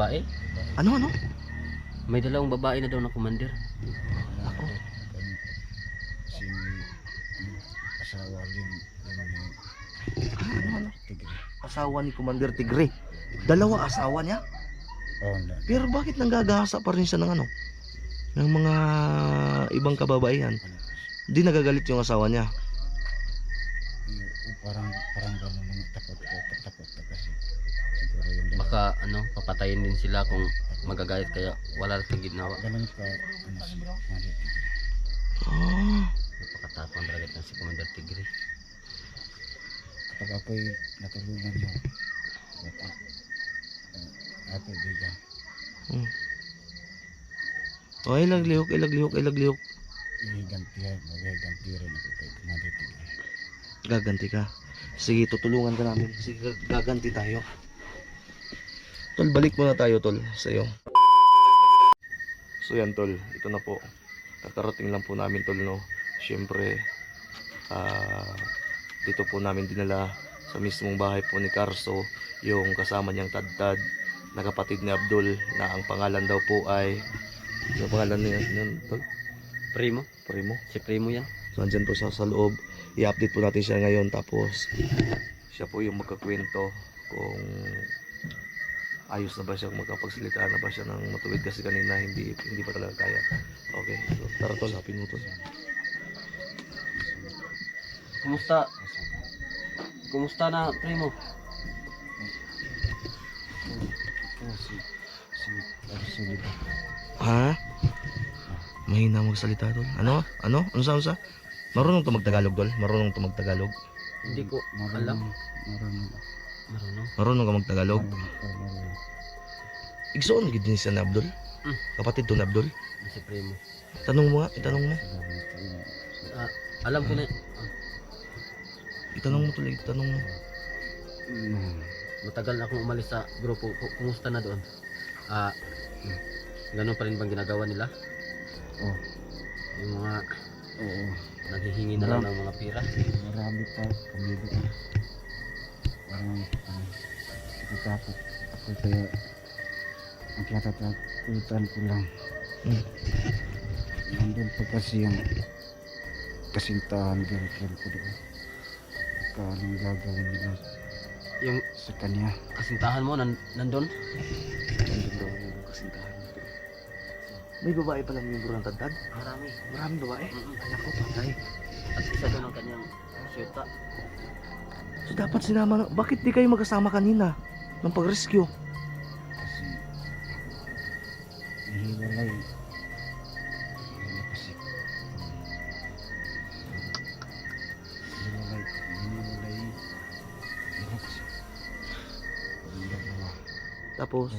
Babae? Ano, ano? May dalawang babae na daw na commander. Ako? Si ano, asawa may Ah, ano, ano? tigre. Asawa ni Commander Tigre. Dalawa asawa niya. Oh, na, Pero bakit nanggagasa pa rin siya ng ano? Ng mga ibang kababaihan. ano, Di nagagalit yung asawa niya. parang parang naman takot ko, takot Baka ano, papatayin din sila kung magagayat kaya wala kang ginawa. Ganun ka, ano si Mother Tigre. Ah, Napakatapang talaga si Commander Tigre. Kapag ako'y natulungan mo, baka, uh, ako'y biga. hmm. Oh, ilaglihok, ilaglihok, ilaglihok. Ihigantihan, maghiganti rin ako kay Mother Tigre. Gaganti ka. Sige, tutulungan ka namin. Sige, gag- gaganti tayo. Tol, balik muna tayo, Tol, sa'yo. So yan, Tol. Ito na po. Kakarating lang po namin, Tol, no? Siyempre, ah, dito po namin dinala sa mismong bahay po ni Carso yung kasama niyang tadtad na kapatid ni Abdul na ang pangalan daw po ay ano pangalan niya yun, Tol? Primo? Primo. Si Primo yan? So andyan po siya sa loob. I-update po natin siya ngayon tapos siya po yung magkakwento kung ayos na ba siya, kung magkapagsalita na ba siya ng matuwid kasi kanina hindi hindi pa talaga kaya. Okay, so tara tol, hapin mo tol. Kumusta? Kumusta na Primo? Ha? Mahina magsalita tol. Ano? Ano? Ano sa sa? Marunong to magtagalog tol? Marunong to magtagalog? Hindi ko alam. marunong, Marunong. Marunong ka magtagalog? marunong, oh, marunong. Igsoon gid din siya ni Abdul. Mm. Kapatid to ni Abdul. Si Primo. Tanong mo nga, itanong mo. Kayo. Alam ko na, Itanong mo tuloy, itanong mo. Mm. matagal na akong umalis sa grupo. Ku- Kumusta na doon? Ah, ganun pa rin bang ginagawa nila? Oh, Yung mga oo. naghihingi na lang ng mga pira. Marami pa kami doon. Parang, ano, natatakot ako kaya ang kinatatakutan ko lang. Hmm. Nandun pa kasi yung kasintahan girlfriend ko doon. Baka anong gagawin nila Yung sa kanya. kasintahan mo nan nandun? Nandun daw yung kasintahan mo. May babae palang miyembro ng tadtad? Marami. Maraming babae? Mm-mm. Ay, ako, patay. At isa doon ang kanyang syuta. So, dapat sinama na... Bakit di kayo magkasama kanina? Nung pag-rescue? Kasi hihiwalay. Hihiwalay kasi. Hihiwalay. Hihiwalay. Hihiwalay kasi. Ang dalawa. Tapos,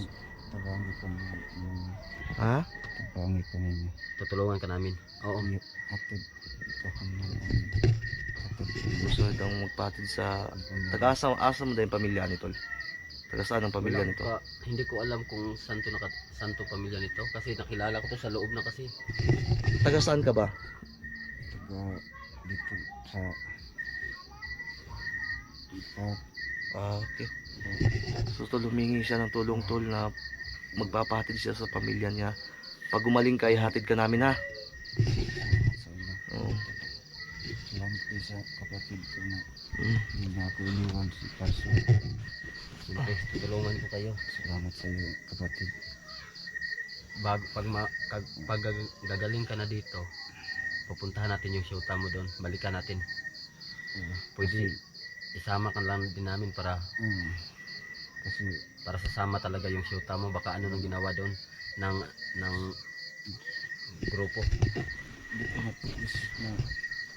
Tabangi ko na yung ha? tabangi ko ninyo. Tutulungan ka namin. Oo. Atid. Ito ka na. Gusto itong magpatid sa... Taga-asa asa mo dahil yung pamilya ni Tol? Taga-saan ang pamilya Wala nito? pa- hindi ko alam kung santo naka, santo pamilya nito kasi nakilala ko to sa loob na kasi. Taga-saan ka ba? Taga dito sa sa Ah, okay. So, Tol, humingi siya ng tulong, Tol, na magpapatid siya sa pamilya niya. Pag gumaling ka, ihatid ka namin, ha? Sa inyo. Oo. Salamat din sa kapatid ko na Mm. hindi na ako iniwan si Parso. Siyempre, tutulungan ko kayo. Salamat sa iyo kapatid. Bag, pag, ma, kag, pag gag- gagaling ka na dito, pupuntahan natin yung syuta mo doon. Balikan natin. Oo. Pwede isama ka lang din namin para Mm. Kasi para sasama talaga yung syuta mo. Baka ano nang ginawa doon ng, ng grupo. hindi ko na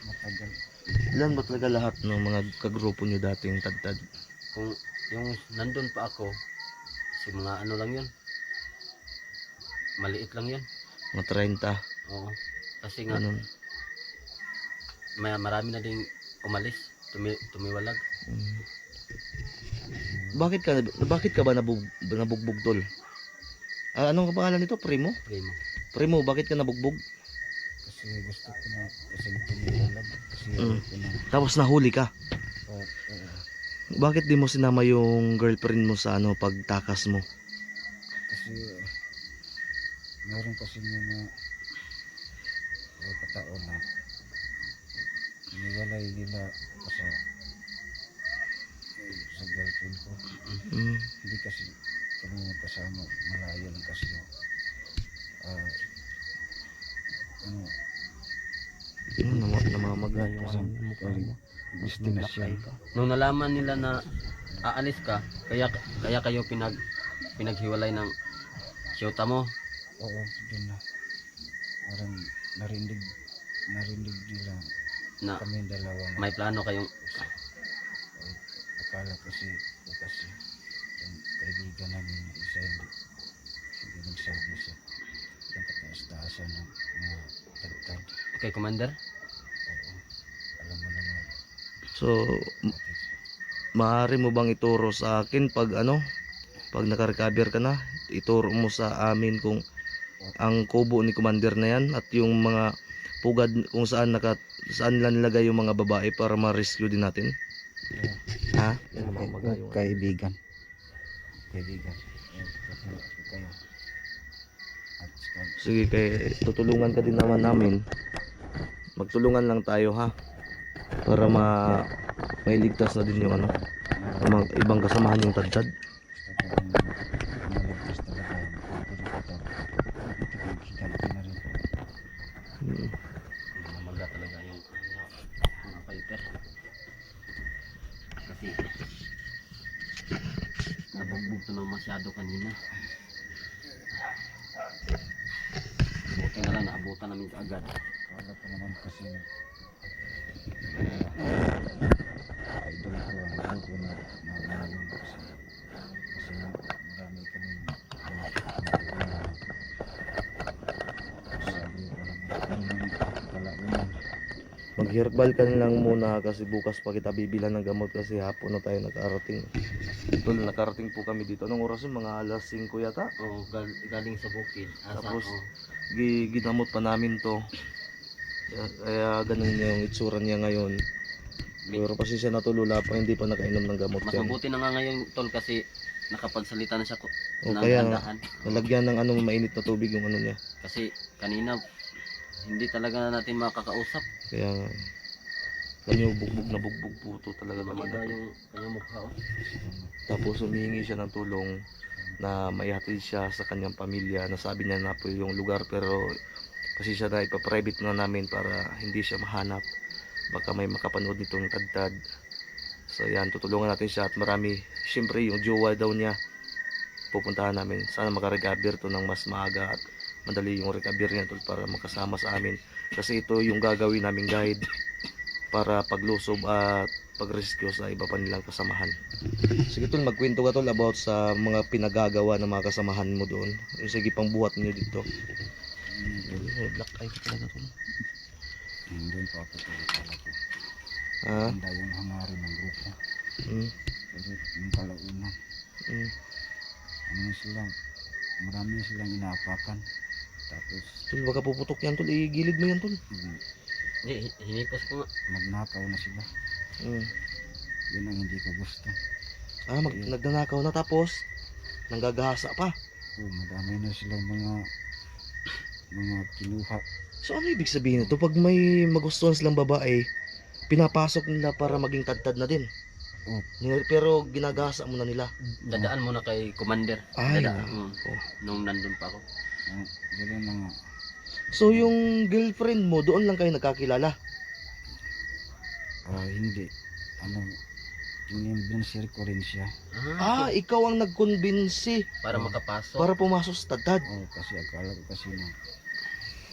matagal. Ilan ba talaga lahat ng mga kagrupo niyo dating tadtad? Kung yung nandun pa ako, si mga ano lang yun. Maliit lang yun. Mga 30, Oo. Kasi nga, ganun. may, marami na ding umalis. Tumi, tumiwalag. Mm. Bakit ka bakit ka ba nabug, nabugbog tol? Ah, anong pangalan nito? Primo? Primo. Primo, bakit ka nabugbog? Kasi gusto ko na kasi tumiwalag. Mm. ko. Tapos nahuli ka. Oh, oo. Bakit di mo sinama yung girlfriend mo sa ano pagtakas mo? kasi kasi meron kasi mga katao na iniwalay nila ako sa sa girlfriend ko Mm. hindi kasi kami magkasama malayo lang kasi yung ah ano Yun, nama, namamaga yung destinasyon. Nung nalaman nila na aalis ka, kaya kaya kayo pinag pinaghiwalay ng siyota mo. oo doon na. Parang narinig narinig nila na kami dalawa na. may plano kayong Ay, akala kasi kasi yung kaibigan namin na isa hindi hindi nagsabi sa yung kataas-taasan ng mga tagtag kay commander. oo alam mo naman So, maaari mo bang ituro sa akin pag ano, pag nakarecover ka na, ituro mo sa amin kung ang kubo ni commander na yan at yung mga pugad kung saan naka saan lang nilagay yung mga babae para ma-rescue din natin. Ha? Kay- kaibigan kaibigan Eh, kakilala ko kayo Sige, kay tutulungan ka din naman namin. Magtulungan lang tayo ha. Para ma mailigtas na din yung ano, mga ibang kasamahan yung tadtad. basta parang malagpas talaga yung kapatid ito kaibigan ko na rin Hmm. Namaga talaga yung mga fighter. Kasi nabugbog to ng masyado kanina. Buti na lang naabutan namin kaagad. Wala pa naman kasi uh, idol ko ang grupo na nalaman kasi kasi marami kami sabi ko lang kalaunan Mag-herbal ka na lang muna kasi bukas pa kita bibilan ng gamot kasi hapon na tayo nakarating. Tol, nakarating po kami dito. Anong oras yun? Mga alas 5 yata. Oo, gal- galing sa bukid. Asa, Tapos. Gi- ginamot pa namin to. Kaya, kaya ganun yung itsura niya ngayon. Pero kasi siya natulula pa, hindi pa nakainom ng gamot mas yan. mabuti na nga ngayon tol kasi nakapagsalita na siya ko O ng kaya nalagyan ng ano, mainit na tubig yung ano niya. Kasi kanina hindi talaga natin makakausap. Kaya nga. Niyo, bugbog na bugbog po to talaga naman. Namaga yung kanyang mukha. oh. Tapos humingi siya ng tulong na maihatid siya sa kanyang pamilya. Nasabi niya na po yung lugar pero kasi siya na ipaprivate na namin para hindi siya mahanap. Baka may makapanood nitong tadtad. So yan, tutulungan natin siya at marami. Siyempre yung jowa daw niya pupuntahan namin. Sana makarecover to ng mas maaga at madali yung recover niya tol para makasama sa amin. Kasi ito yung gagawin naming guide para paglusob at pag-rescue sa iba pa nilang kasamahan. Sige tol, magkwento ka tol about sa mga pinagagawa ng mga kasamahan mo doon. Yung sige pang buhat niyo dito. Mm, Black eye ka talaga tol. Doon pa ako ko. Ha? Handa yung hangarin ng grupo. Mm, Pero yung kalaunan, mm. ano sila, marami silang inaapakan. Tapos, Tol, baka puputok yan tol. Igilid mo yan tol. mm, Hindi, hi- hinipos ko nga. magnakaw na sila. Mm. Yun ang hindi ko gusto. Ah, mag nagnanakaw na tapos nanggagahasa pa. Oh, madami na silang mga mga kinuha. So ano ibig sabihin nito? Pag may magustuhan silang babae, pinapasok nila para maging tadtad na din. Oh. Ni- Pero ginagahasa muna nila. Dadaan muna kay commander. Ay, Dadaan. oo. Mm. Nung nandun pa ako. Ah, ganun na nga. So yung girlfriend mo, doon lang kayo nagkakilala. Ah, hindi. Ano, inimbensir ko rin siya. Ah, ikaw ang nagkonbinsi para makapasok. para pumasok sa tadtad. Oh, kasi akala ko kasi na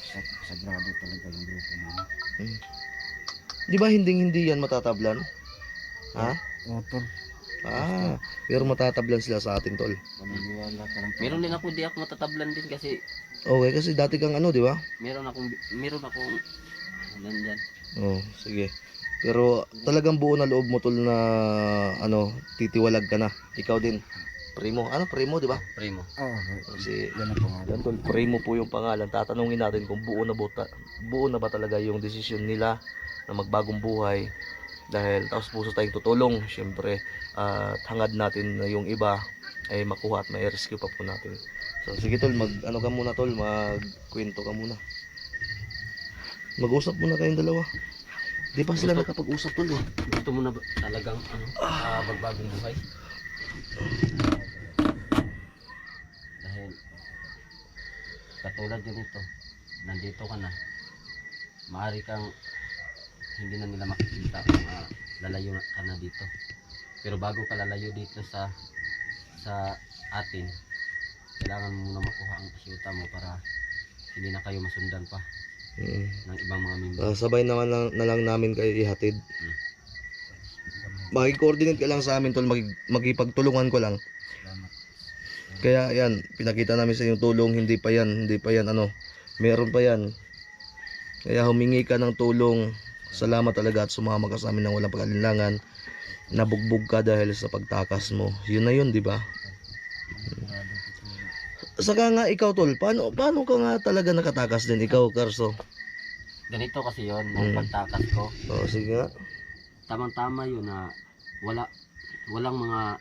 sa- sagrado talaga yung grupo namin. Di ba hindi hindi yan matatablan? Ha? Oh, tol, Ah, pero matatablan sila sa atin, tol. paniniwala ka lang. Meron din ako, di ako matatablan din kasi Okay, kasi dati kang ano, di ba? meron akong, meron akong, nandyan. Oh, sige. Pero talagang buo na loob mo tol na ano, titiwalag ka na. Ikaw din. Primo. Ano, Primo, di ba? Primo. Oh, Kasi yan ang pangalan. yan tol, Primo po yung pangalan. Tatanungin natin kung buo na buta, buo na ba talaga yung desisyon nila na magbagong buhay dahil taos puso tayong tutulong syempre at hangad natin na yung iba ay makuha at ma-rescue pa po natin So, sige tol, mag ano ka muna tol, magkwento ka muna. Mag-usap muna kayong dalawa. Di pa sila nakapag-usap tol eh. Gusto mo na ba talagang ano, ah, magbagong buhay? Dahil katulad yun ito, nandito ka na, maaari kang hindi na nila makikita na lalayo na- ka na dito. Pero bago ka lalayo dito sa sa atin, kailangan mo muna makuha ang syuta mo para hindi na kayo masundan pa Mm. ng ibang mga member. Ah, sabay naman lang, na lang namin kayo ihatid. Makikoordinate ka lang sa amin tol, mag, magipagtulungan ko lang. Salamat. Kaya yan, pinakita namin sa inyong tulong, hindi pa yan, hindi pa yan ano, meron pa yan. Kaya humingi ka ng tulong, salamat talaga at sumama ka sa amin ng walang pag-alinlangan. Nabugbog ka dahil sa pagtakas mo. Yun na yun, di ba? Saka nga ikaw tol, paano, paano ka nga talaga nakatakas din, ikaw Karso? Ganito kasi yon nung Mm. pagtakas ko. O, sige nga. tamang-tama yun na wala walang mga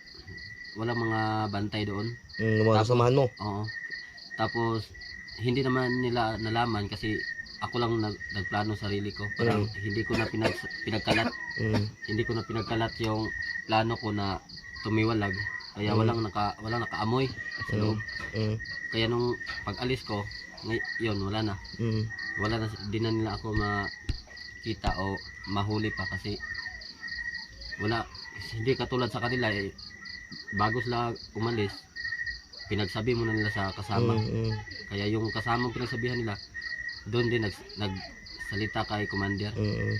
walang mga bantay doon. Mm, mga Tapos- kasamahan mo. Oo. Tapos hindi naman nila nalaman kasi ako lang nag, nagplano sarili ko. Parang hindi ko na pinag, pinagkalat, Mm, hindi ko na pinagkalat yung plano ko na tumiwalag. Kaya Mm. walang naka walang nakaamoy sa loob. mm, Kaya nung pag-alis ko, ngay- yun wala na. mm, Wala na di na nila ako makita o mahuli pa kasi wala hindi katulad sa kanila eh bago sila umalis pinagsabi muna nila sa kasama mm, mm. kaya yung kasamang pinagsabihan nila doon din nag, nagsalita kay commander Mm.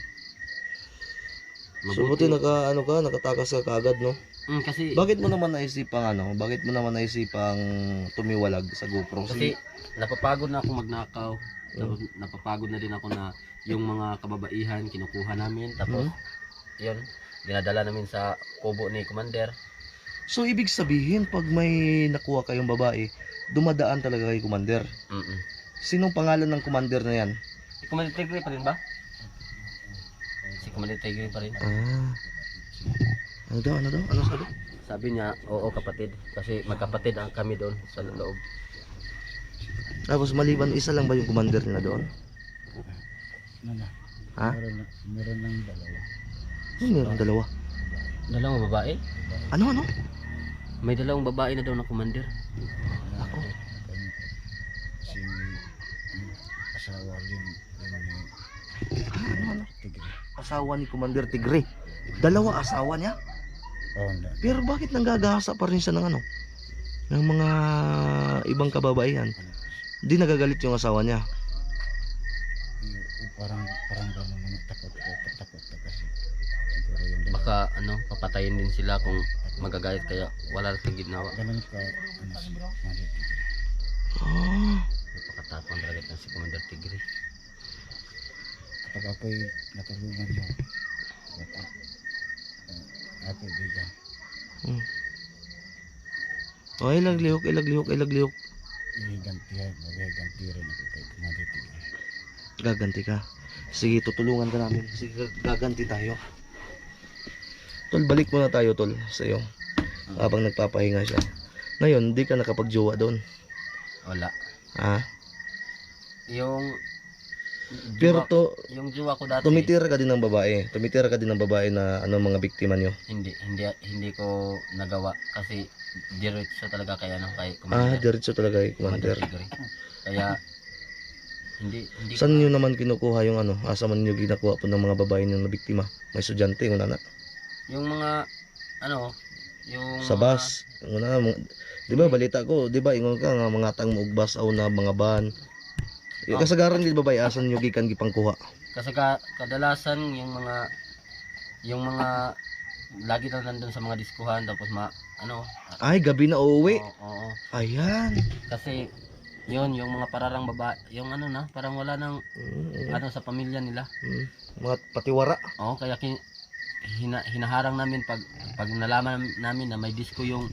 So buti naka ano ka, nakatakas ka kaagad no? Mm, kasi Bakit mo naman naisipang ano? Bakit mo naman naisipang tumiwalag sa GoPro? kasi napapagod na ako magnakaw tapos napapagod na din ako na yung mga kababaihan kinukuha namin tapos Hmm? yun dinadala namin sa kubo ni commander So ibig sabihin pag may nakuha kayong babae, dumadaan talaga kay commander. mm Sinong pangalan ng commander na yan? Si Commander Tigre pa rin ba? Si Commander Tigre pa rin. Ah. Ano daw? Ano daw? Ano sabi? Sabi niya, oo kapatid. Kasi magkapatid ang kami doon sa loob. Tapos maliban isa lang ba yung commander nila doon? Ano na? Ha? Meron, meron ng dalawa. Ano meron dalawa? Dalawang babae? Ano ano? May dalawang babae na daw na commander. Ako? Si asawa rin yung ni Ano ano? Tigre. Asawa ni Commander Tigre. Dalawa asawa niya? Oh, na, Pero bakit nanggagasa pa rin siya ng ano? Ng mga ibang kababaihan. ano kasi. Di nagagalit yung asawa niya. Yung parang parang gano'n naman takot ko takot na kasi Baka ano, papatayin din sila kung magagayat kaya wala na ginawa. ganun ka ano si Mali Tigre Ah, Napakatapang talaga ng si Commander Tigre. kapag ako'y natulungan mo dapat uh, ako biga hmm. Oh, ilaglihok, ilaglihok, ilaglihok. ihigantihan maghiganti rin ako kay Mali Tigre Gaganti ka. Sige, tutulungan ka namin. Sige, gag- gaganti tayo. Tol, balik muna tayo, tol, sa iyo. Habang nagpapahinga siya. Ngayon, di ka nakapagjowa doon. Wala. Ha? Yung Pero to, yung jowa ko dati tumitira ka din ng babae. Tumitira ka din ng babae na ano mga biktima nyo. hindi hindi hindi ko nagawa kasi diretso talaga kay ano kay Ah, Commander. diretso talaga kay commander. Kaya hindi hindi Saan nyo naman kinukuha yung ano? Asa man nyo ginakuha po ng mga babae na biktima? May estudyante, una na. yung mga ano yung Sa mga- bus. Na, mga- di ba balita ko, di ba ingon ka nga mga tang og bus aw na mga. Yung Oh. kasagaran di babae asan nyo gikan gipangkuha? kasi ka, kadalasan yung mga yung mga lagi na nandun sa mga diskuhan tapos ma ano Ay, gabi na uuwi. oo, oo. Ayan. kasi yun yung mga pararang baba yung ano na parang wala nang Mm, ano sa pamilya nila mm. Mga patiwara. Oo, kaya kin, hina, hinaharang namin pag pag nalaman namin na may disco yung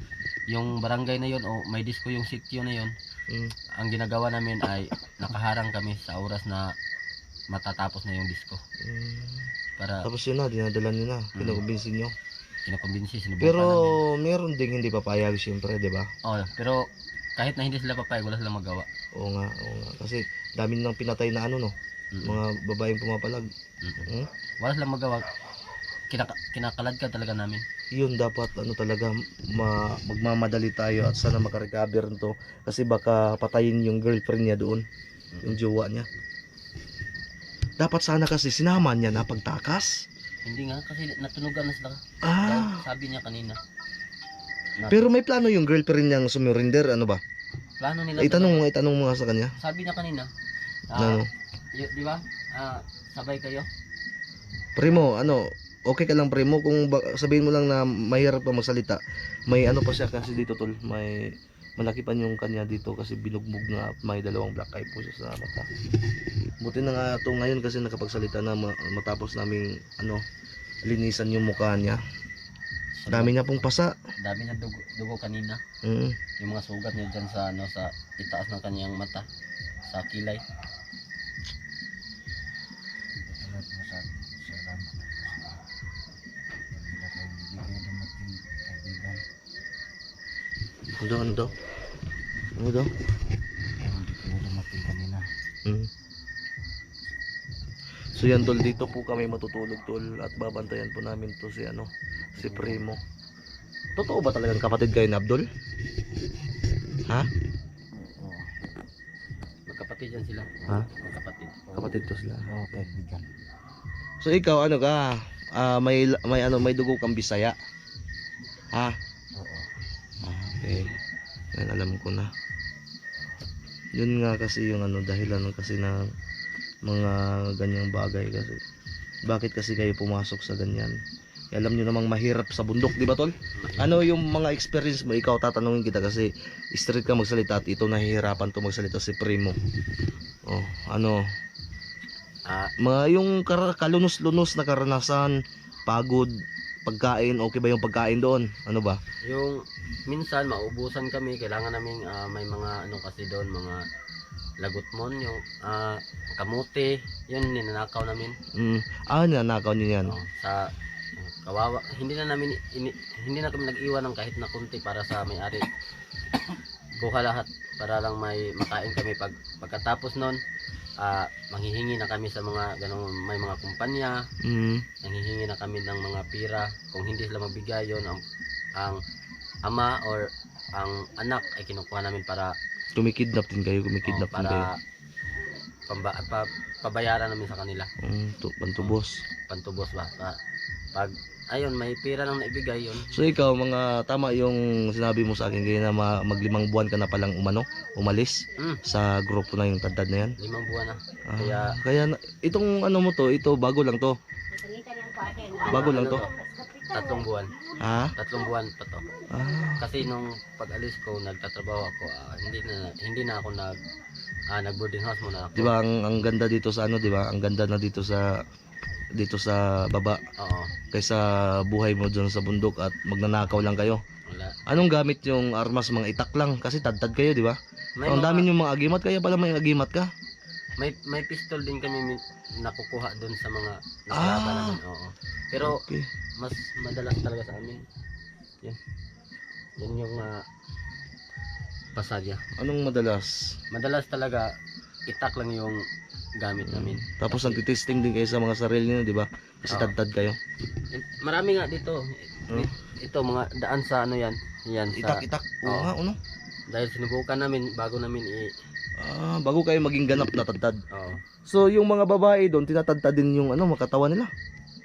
yung barangay na yon o may disco yung sitio na yon, Mm. ang ginagawa namin ay nakaharang kami sa oras na matatapos na yung disco Mm. para Tapos yun na, dinadala nyo na. Kinukumbinsin nyo. kinukumbinsi sinubukan Pero namin. meron ding hindi papayag siyempre, di ba? Oh, pero kahit na hindi sila papayag, wala silang magawa. Oo nga, oo nga. Kasi dami nang pinatay na ano no, Mm. mga babaeng pumapalag. Mm. Hmm? Wala silang magawa. Kinaka kinakalad ka talaga namin. Yun dapat ano talaga ma magmamadali tayo at sana makarecover nito kasi baka patayin yung girlfriend niya doon, yung jowa niya. Dapat sana kasi sinama niya na pagtakas. Hindi nga kasi natunugan na sila. Ah, Sabi niya kanina. Na, pero may plano yung girlfriend niyang sumurrender, ano ba? plano nila. Itanong mo, itanong mo nga sa kanya. Sabi niya kanina. Na ah, ano? y- di ba? Ah, sabay kayo. Primo, ano, okay ka lang primo kung sabihin mo lang na mahirap pa magsalita. May ano pa siya kasi dito tol, may malaki pa yung kanya dito kasi binugbog na may dalawang black eye po siya sa mata. Buti na nga to ngayon kasi nakapagsalita na ma- matapos naming ano linisan yung mukha niya. Dami niya pong pasa. Dami niya dugo, dugo kanina. Mm. Yung mga sugat niya dyan sa ano sa itaas ng kanyang mata. Sa kilay. Ano daw, ano daw? Ano daw? Kaya hindi kayo dumating kanina. Mm. So yan tol, dito po kami matutulog tol at babantayan po namin to si ano, si Primo. Totoo ba talagang kapatid kayo ni Abdul? Ha? Oo. Magkapatid yan sila. Ha? Magkapatid. Kapatid to sila. Oo, kaibigan. So ikaw ano ka? Ah, may may ano may dugo kang Bisaya. Ha? Okay. Yan alam ko na. Yun nga kasi yung ano dahilan kasi ng mga ganyang bagay kasi. Bakit kasi kayo pumasok sa ganyan? Eh, alam nyo namang mahirap sa bundok, di ba tol? Ano yung mga experience mo? Ikaw tatanungin kita kasi straight ka magsalita at ito nahihirapan to magsalita si Primo. Oh, ano, Ah, mga yung kalunos-lunos na karanasan, pagod, pagkain, okay ba yung pagkain doon? Ano ba? yung minsan maubusan kami, kailangan naming ah, may mga ano kasi doon, mga lagutmon, yung ah, kamote, yun ninanakaw namin. Mm, ah, nanakaw niyo yan. Oh, sa kawawa hindi na namin ini, hindi na kami nag-iwan ng kahit na kunti para sa may-ari kuha lahat para lang may makain kami pag pagkatapos nun ah manghihingi na kami sa mga ganong may mga kumpanya. Mm, nanghihingi na kami ng mga pira. Kung hindi sila magbigay yon ang ang ama or ang anak ay kinukuha namin para kumikidnap din kayo, oh, kumikidnap din kayo. Pamba, pa, pabayaran namin sa kanila Mm, to, pantubos. pantubos ba Pa- pag ayun may pira nang naibigay yun So ikaw, mga tama yung sinabi mo sa akin kaya na ma- maglimang buwan ka na palang umano, umalis mm, sa grupo na yung tadad na yan. limang buwan na Ah, Kaya- kaya na- itong ano mo to, ito bago lang to. Bago lang to. tatlong buwan Ha? tatlong buwan pa to Ah, kasi nung pag-alis ko nagtatrabaho ako ah, hindi na hindi na ako nag ah, nag boarding house muna ako 'di ba ang, ang ganda dito sa ano, 'di ba? Ang ganda na dito sa dito sa baba oo kaysa buhay mo dyan sa bundok at magnanakaw lang kayo. wala Anong gamit yung armas mga itak lang kasi tad-tad kayo, 'di ba? may ang mga- dami yung mga agimat kaya pala may agimat ka. may may pistol din kami min- nakukuha doon sa mga Ah. nakalaban namin oo pero Okay. mas madalas talaga sa amin yan yan yung uh, pasarya Anong madalas? madalas talaga itak lang yung gamit namin Tapos nagtitesting din kayo sa mga sarili niyo, 'di ba? Kasi Oo. tad-tad kayo. Eh, Marami nga dito. Hmm? Ito mga daan sa ano yan. Yan sa Itak-itak. Oo Oo. nga, ano? dahil sinubukan namin bago namin i Ah, bago kayo maging ganap na tad-tad. oo. So, yung mga babae doon, tinatad-tad din yung ano, makatawan nila.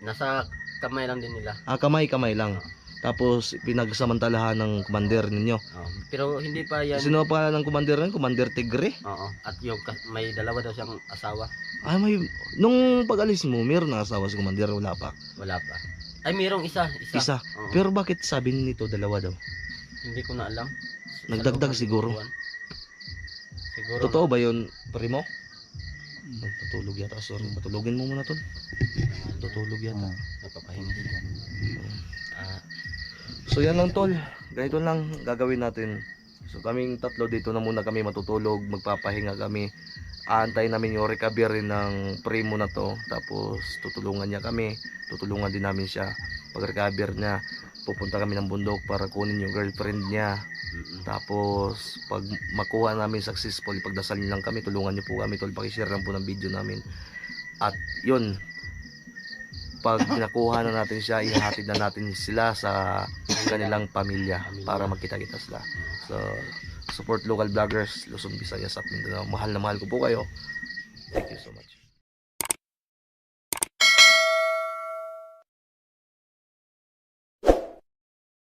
Nasa kamay lang din nila. Ah, kamay-kamay lang. Tapos, pinagsamantalahan ng commander ninyo. Oo. Pero hindi pa yan. Sino pa ng commander nun? Commander Tigre? Oo. At yung may dalawa daw siyang asawa. Ah, may... Nung pag-alis mo, meron na asawa si commander, wala pa. Wala pa. Ay, mayroong isa. Isa. Isa. Oo. Pero bakit sabi nito dalawa daw? hindi ko na alam. Sa Nagdagdag loob ng siguro. buwan. Siguro. Totoo ba yun, primo? Natutulog yata, sorry. Patulogin mo muna to. Tutulog yata. Oo, Nagpapahinga siya. Ah, So yan lang tol. Ganito lang gagawin natin. So kaming tatlo dito na muna kami matutulog, magpapahinga kami. Aantay namin yung recovery ng primo na to. Tapos tutulungan niya kami. Tutulungan din namin siya pag recover niya. pupunta kami ng bundok para kunin yung girlfriend niya. Tapos, pag makuha namin successful, ipagdasal niyo lang kami, tulungan niyo po kami, tol, pakishare lang po ng video namin. At yun, pag nakuha na natin siya, ihahatid na natin sila sa kanilang pamilya para magkita-kita sila. So, support local vloggers, Luzon, Visayas at Mindanao. Mahal na mahal ko po kayo. Thank you so much.